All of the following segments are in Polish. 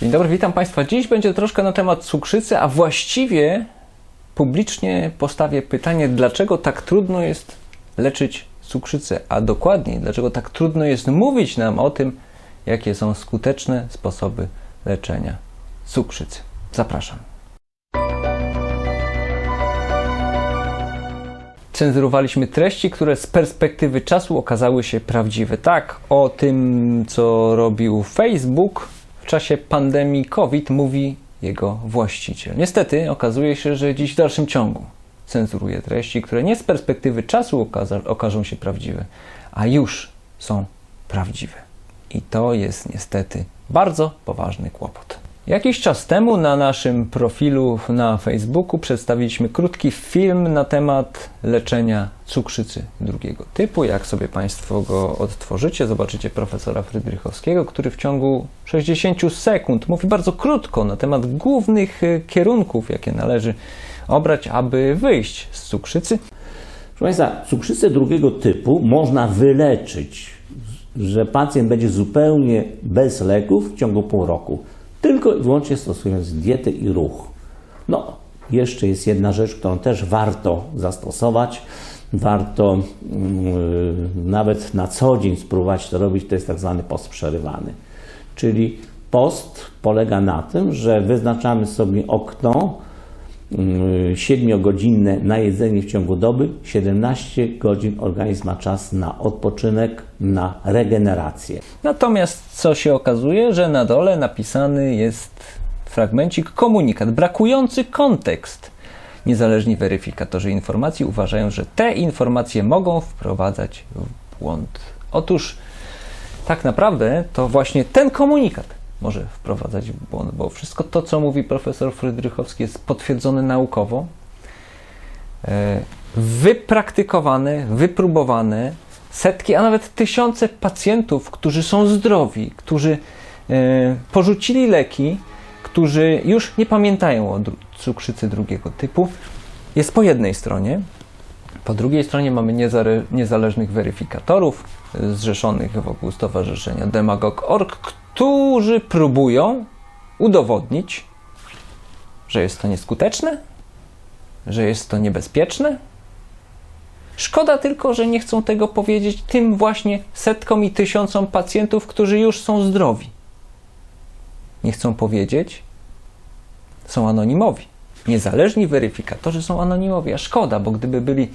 Dzień dobry, witam Państwa. Dziś będzie troszkę na temat cukrzycy, a właściwie publicznie postawię pytanie, dlaczego tak trudno jest leczyć cukrzycę, a dokładniej, dlaczego tak trudno jest mówić nam o tym, jakie są skuteczne sposoby leczenia cukrzycy. Zapraszam. cenzurowaliśmy treści, które z perspektywy czasu okazały się prawdziwe. Tak, o tym, co robił Facebook czasie pandemii COVID, mówi jego właściciel. Niestety okazuje się, że dziś w dalszym ciągu cenzuruje treści, które nie z perspektywy czasu okaza- okażą się prawdziwe, a już są prawdziwe. I to jest niestety bardzo poważny kłopot. Jakiś czas temu na naszym profilu na Facebooku przedstawiliśmy krótki film na temat leczenia cukrzycy drugiego typu. Jak sobie Państwo go odtworzycie, zobaczycie profesora Frydrychowskiego, który w ciągu 60 sekund mówi bardzo krótko na temat głównych y, kierunków, jakie należy obrać, aby wyjść z cukrzycy. Proszę Państwa, cukrzycę drugiego typu można wyleczyć, że pacjent będzie zupełnie bez leków w ciągu pół roku. Tylko i wyłącznie stosując dietę i ruch. No, jeszcze jest jedna rzecz, którą też warto zastosować. Warto mm, nawet na co dzień spróbować to robić, to jest tak zwany post przerywany. Czyli post polega na tym, że wyznaczamy sobie okno, 7-godzinne na jedzenie w ciągu doby, 17 godzin organizm ma czas na odpoczynek, na regenerację. Natomiast co się okazuje, że na dole napisany jest fragmencik komunikat, brakujący kontekst. Niezależni weryfikatorzy informacji uważają, że te informacje mogą wprowadzać w błąd. Otóż tak naprawdę to właśnie ten komunikat może wprowadzać w błąd, bo wszystko to, co mówi profesor Frydrychowski, jest potwierdzone naukowo, e, wypraktykowane, wypróbowane. Setki, a nawet tysiące pacjentów, którzy są zdrowi, którzy e, porzucili leki, którzy już nie pamiętają o cukrzycy drugiego typu, jest po jednej stronie. Po drugiej stronie mamy niezależnych weryfikatorów y, zrzeszonych wokół Stowarzyszenia Demagog.org, którzy próbują udowodnić, że jest to nieskuteczne, że jest to niebezpieczne. Szkoda tylko, że nie chcą tego powiedzieć tym właśnie setkom i tysiącom pacjentów, którzy już są zdrowi. Nie chcą powiedzieć, są anonimowi. Niezależni weryfikatorzy są anonimowi, a szkoda, bo gdyby byli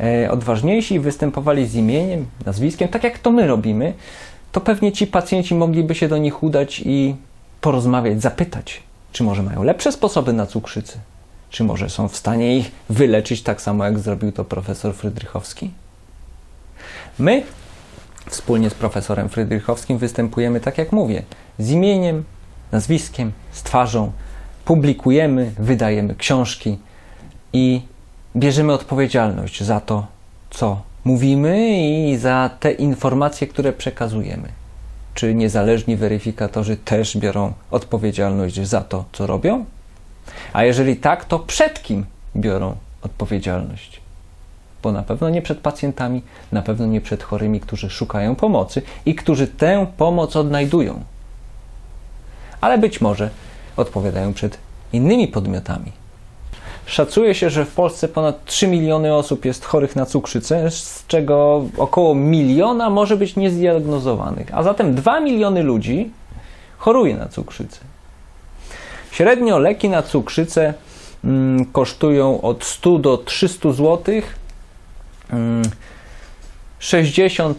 e, odważniejsi i występowali z imieniem, nazwiskiem, tak jak to my robimy, to pewnie ci pacjenci mogliby się do nich udać i porozmawiać, zapytać, czy może mają lepsze sposoby na cukrzycę, czy może są w stanie ich wyleczyć tak samo, jak zrobił to profesor Frydrychowski. My wspólnie z profesorem Frydrychowskim występujemy, tak jak mówię, z imieniem, nazwiskiem, z twarzą, publikujemy, wydajemy książki i bierzemy odpowiedzialność za to, co mówimy i za te informacje, które przekazujemy. Czy niezależni weryfikatorzy też biorą odpowiedzialność za to, co robią? A jeżeli tak, to przed kim biorą odpowiedzialność? Bo na pewno nie przed pacjentami, na pewno nie przed chorymi, którzy szukają pomocy i którzy tę pomoc odnajdują. Ale być może odpowiadają przed innymi podmiotami. Szacuje się, że w Polsce ponad 3 miliony osób jest chorych na cukrzycę, z czego około miliona może być niezdiagnozowanych, a zatem 2 miliony ludzi choruje na cukrzycę. Średnio leki na cukrzycę mm, kosztują od 100 do 300 zł. Mm, 60%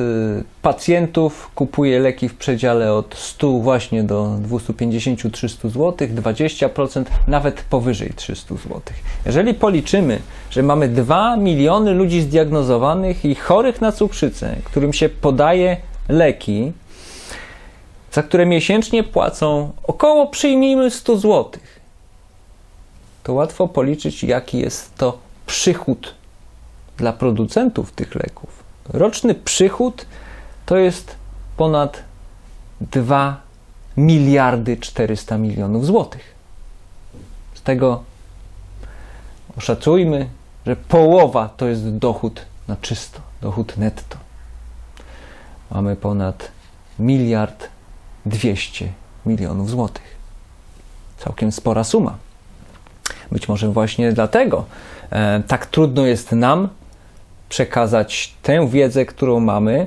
y, pacjentów kupuje leki w przedziale od 100 właśnie do 250-300 zł, 20% nawet powyżej 300 zł. Jeżeli policzymy, że mamy 2 miliony ludzi zdiagnozowanych i chorych na cukrzycę, którym się podaje leki, za które miesięcznie płacą około, przyjmijmy, 100 zł, to łatwo policzyć, jaki jest to przychód dla producentów tych leków. Roczny przychód to jest ponad 2 miliardy 400 milionów złotych. Z tego oszacujmy, że połowa to jest dochód na czysto, dochód netto. Mamy ponad miliard 200 milionów złotych. Całkiem spora suma. Być może właśnie dlatego e, tak trudno jest nam przekazać tę wiedzę, którą mamy,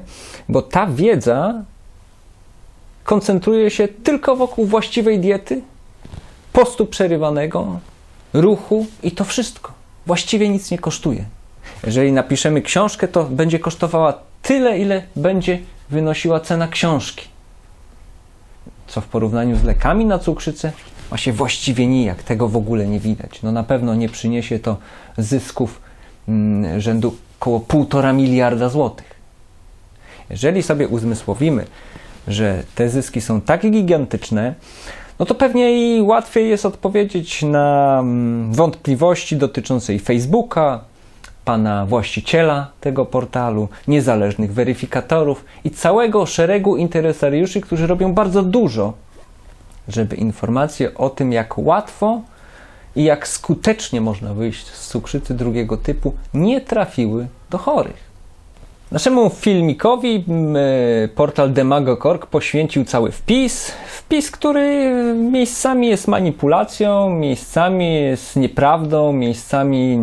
bo ta wiedza koncentruje się tylko wokół właściwej diety, postu przerywanego, ruchu i to wszystko. Właściwie nic nie kosztuje. Jeżeli napiszemy książkę, to będzie kosztowała tyle, ile będzie wynosiła cena książki. Co w porównaniu z lekami na cukrzycę ma się właściwie nijak, tego w ogóle nie widać. No na pewno nie przyniesie to zysków mm, rzędu około 1,5 miliarda złotych. Jeżeli sobie uzmysłowimy, że te zyski są tak gigantyczne, no to pewnie i łatwiej jest odpowiedzieć na mm, wątpliwości dotyczące Facebooka, pana właściciela tego portalu, niezależnych weryfikatorów i całego szeregu interesariuszy, którzy robią bardzo dużo, żeby informacje o tym, jak łatwo i jak skutecznie można wyjść z cukrzycy drugiego typu, nie trafiły do chorych. Naszemu filmikowi e, portal Demago.org poświęcił cały wpis. Wpis, który miejscami jest manipulacją, miejscami jest nieprawdą, miejscami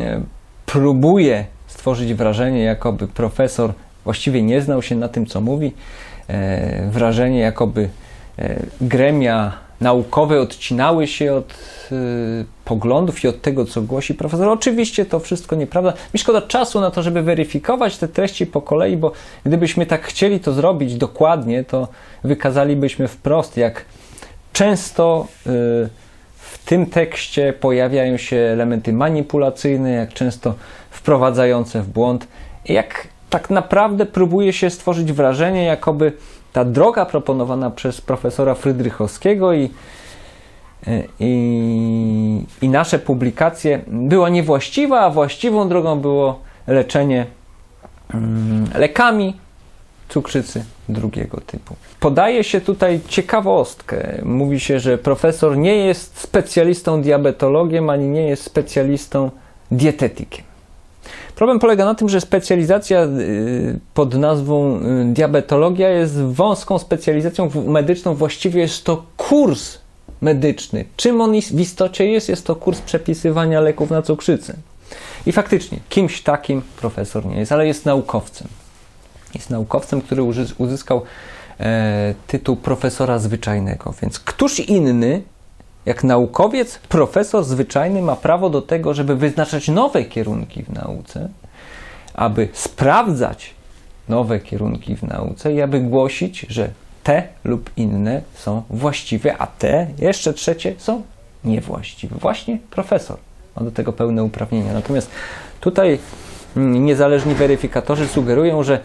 e, próbuje stworzyć wrażenie, jakoby profesor właściwie nie znał się na tym, co mówi. E, wrażenie, jakoby gremia naukowe odcinały się od e, poglądów i od tego, co głosi profesor. Oczywiście to wszystko nieprawda. Mi szkoda czasu na to, żeby weryfikować te treści po kolei, bo gdybyśmy tak chcieli to zrobić dokładnie, to wykazalibyśmy wprost, jak często y, w tym tekście pojawiają się elementy manipulacyjne, jak często wprowadzające w błąd, i jak tak naprawdę próbuje się stworzyć wrażenie, jakoby ta droga proponowana przez profesora Frydrychowskiego i, i, i nasze publikacje była niewłaściwa, a właściwą drogą było leczenie mm, lekami cukrzycy drugiego typu. Podaje się tutaj ciekawostkę. Mówi się, że profesor nie jest specjalistą diabetologiem, ani nie jest specjalistą dietetykiem. Problem polega na tym, że specjalizacja y, pod nazwą y, diabetologia jest wąską specjalizacją medyczną. Właściwie jest to kurs medyczny. Czym on w istocie jest? Jest to kurs przepisywania leków na cukrzycę. I faktycznie, kimś takim profesor nie jest, ale jest naukowcem. Jest naukowcem, który uzyskał e, tytuł profesora zwyczajnego. Więc któż inny, jak naukowiec, profesor zwyczajny ma prawo do tego, żeby wyznaczać nowe kierunki w nauce, aby sprawdzać nowe kierunki w nauce i aby głosić, że te lub inne są właściwe, a te, jeszcze trzecie, są niewłaściwe. Właśnie profesor ma do tego pełne uprawnienia. Natomiast tutaj mm, niezależni weryfikatorzy sugerują, że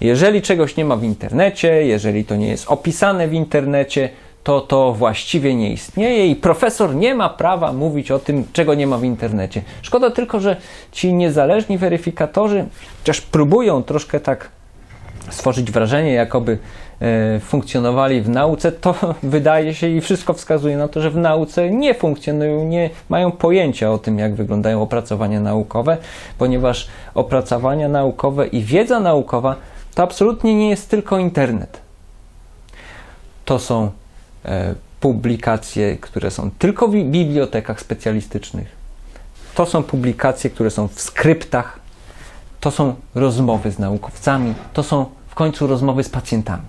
jeżeli czegoś nie ma w internecie, jeżeli to nie jest opisane w internecie, to to właściwie nie istnieje i profesor nie ma prawa mówić o tym, czego nie ma w internecie. Szkoda tylko, że ci niezależni weryfikatorzy chociaż próbują troszkę tak stworzyć wrażenie, jakoby e, funkcjonowali w nauce, to wydaje się i wszystko wskazuje na to, że w nauce nie funkcjonują, nie mają pojęcia o tym, jak wyglądają opracowania naukowe, ponieważ opracowania naukowe i wiedza naukowa to absolutnie nie jest tylko internet. To są publikacje, które są tylko w bibliotekach specjalistycznych. To są publikacje, które są w skryptach. To są rozmowy z naukowcami. To są w końcu rozmowy z pacjentami.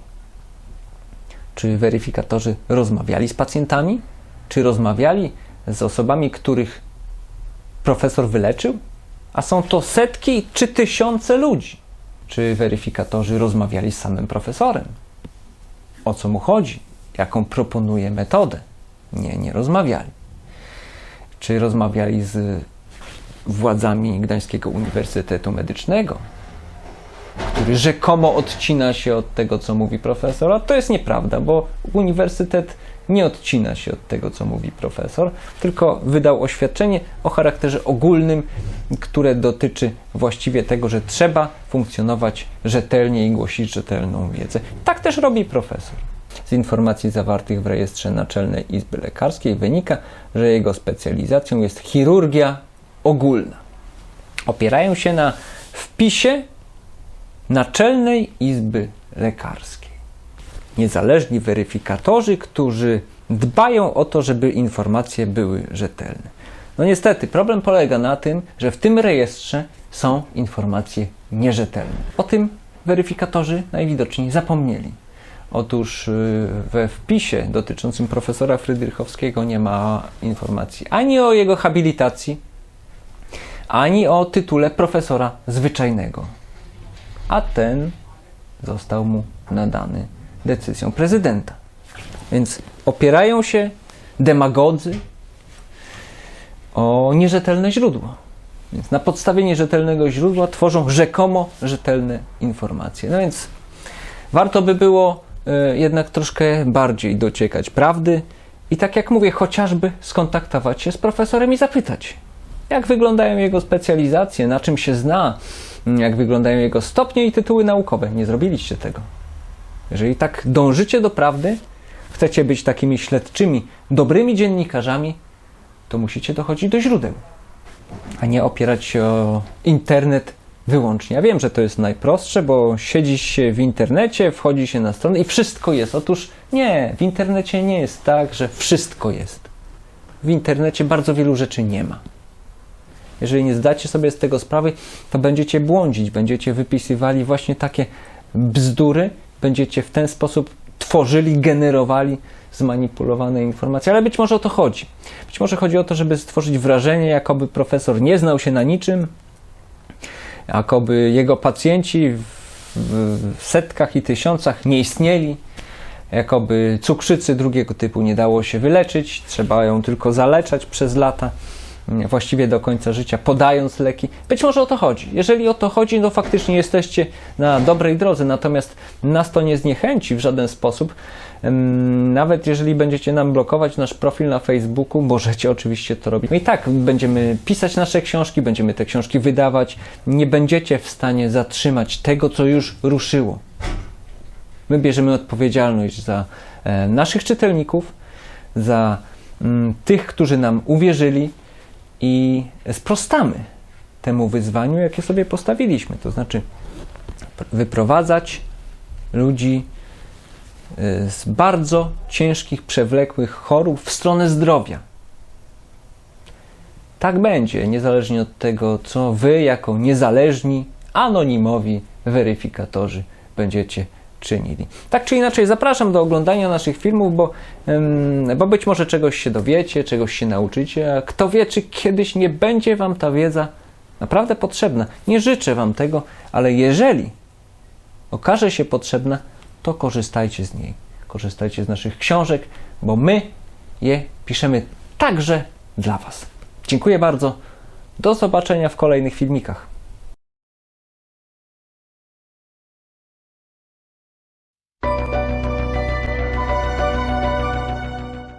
Czy weryfikatorzy rozmawiali z pacjentami? Czy rozmawiali z osobami, których profesor wyleczył? A są to setki czy tysiące ludzi. Czy weryfikatorzy rozmawiali z samym profesorem? O co mu chodzi? Jaką proponuje metodę? Nie, nie rozmawiali. Czy rozmawiali z władzami Gdańskiego Uniwersytetu Medycznego, który rzekomo odcina się od tego, co mówi profesor, a to jest nieprawda, bo uniwersytet nie odcina się od tego, co mówi profesor, tylko wydał oświadczenie o charakterze ogólnym, które dotyczy właściwie tego, że trzeba funkcjonować rzetelnie i głosić rzetelną wiedzę. Tak też robi profesor. Z informacji zawartych w rejestrze Naczelnej Izby Lekarskiej wynika, że jego specjalizacją jest chirurgia ogólna. Opierają się na wpisie Naczelnej Izby Lekarskiej. niezależni weryfikatorzy, którzy dbają o to, żeby informacje były rzetelne. No niestety, problem polega na tym, że w tym rejestrze są informacje nierzetelne. O tym weryfikatorzy najwidoczniej zapomnieli. Otóż y, we wpisie dotyczącym profesora Frydrychowskiego nie ma informacji ani o jego habilitacji, ani o tytule profesora zwyczajnego. A ten został mu nadany decyzją prezydenta. Więc opierają się demagodzy o nierzetelne źródło. Więc na podstawie nierzetelnego źródła tworzą rzekomo rzetelne informacje. No więc warto by było jednak troszkę bardziej dociekać prawdy i tak jak mówię, chociażby skontaktować się z profesorem i zapytać, jak wyglądają jego specjalizacje, na czym się zna, m, jak wyglądają jego stopnie i tytuły naukowe. Nie zrobiliście tego. Jeżeli tak dążycie do prawdy, chcecie być takimi śledczymi, dobrymi dziennikarzami, to musicie dochodzić do źródeł, a nie opierać się o internet wyłącznie. Ja wiem, że to jest najprostsze, bo siedzi się w internecie, wchodzi się na stronę i wszystko jest. Otóż nie, w internecie nie jest tak, że wszystko jest. W internecie bardzo wielu rzeczy nie ma. Jeżeli nie zdacie sobie z tego sprawy, to będziecie błądzić, będziecie wypisywali właśnie takie bzdury, będziecie w ten sposób tworzyli, generowali zmanipulowane informacje, ale być może o to chodzi. Być może chodzi o to, żeby stworzyć wrażenie, jakoby profesor nie znał się na niczym, jakoby jego pacjenci w, setkach i tysiącach nie istnieli, jakoby cukrzycy drugiego typu nie dało się wyleczyć, trzeba ją tylko zaleczać przez lata, właściwie do końca życia, podając leki. Być może o to chodzi. Jeżeli o to chodzi, to faktycznie jesteście na dobrej drodze, natomiast nas to nie zniechęci w żaden sposób. Nawet jeżeli będziecie nam blokować nasz profil na Facebooku, możecie oczywiście to robić. No i tak będziemy pisać nasze książki, będziemy te książki wydawać. Nie będziecie w stanie zatrzymać tego, co już ruszyło. My bierzemy odpowiedzialność za e, naszych czytelników, za mm, tych, którzy nam uwierzyli i sprostamy temu wyzwaniu, jakie sobie postawiliśmy. To znaczy wyprowadzać ludzi y, z bardzo ciężkich, przewlekłych chorób w stronę zdrowia. Tak będzie, niezależnie od tego, co wy, jako niezależni, anonimowi weryfikatorzy, będziecie czynili. Tak czy inaczej, zapraszam do oglądania naszych filmów, bo, bo być może czegoś się dowiecie, czegoś się nauczycie, a kto wie, czy kiedyś nie będzie wam ta wiedza naprawdę potrzebna. Nie życzę wam tego, ale jeżeli okaże się potrzebna, to korzystajcie z niej. Korzystajcie z naszych książek, bo my je piszemy także dla was. Dziękuję bardzo. Do zobaczenia w kolejnych filmikach.